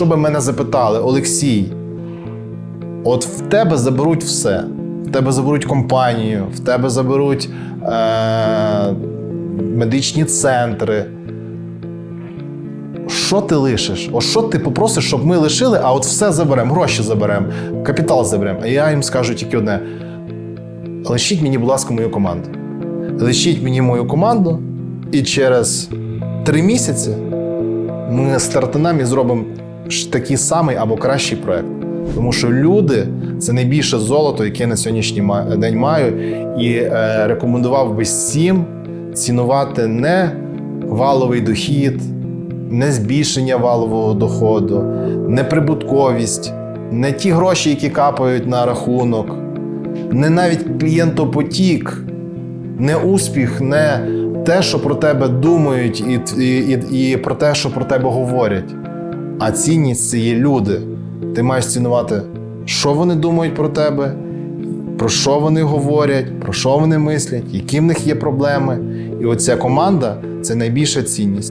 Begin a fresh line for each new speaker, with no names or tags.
якщо б мене запитали, Олексій, от в тебе заберуть все. В тебе заберуть компанію, в тебе заберуть е- медичні центри. Що ти лишиш? О, що ти попросиш, щоб ми лишили, а от все заберемо, гроші заберемо, капітал заберемо. А я їм скажу тільки одне: лишіть мені, будь ласка, мою команду. Лишіть мені мою команду, і через три місяці ми стартанем і зробимо такий самий або кращий проект. Тому що люди це найбільше золото, яке на сьогоднішній день маю. І е, рекомендував би всім цінувати не валовий дохід, не збільшення валового доходу, не прибутковість, не ті гроші, які капають на рахунок, не навіть клієнтопотік, не успіх, не те, що про тебе думають, і, і, і, і про те, що про тебе говорять. А цінність це є люди. Ти маєш цінувати, що вони думають про тебе, про що вони говорять, про що вони мислять, які в них є проблеми. І оця команда це найбільша цінність.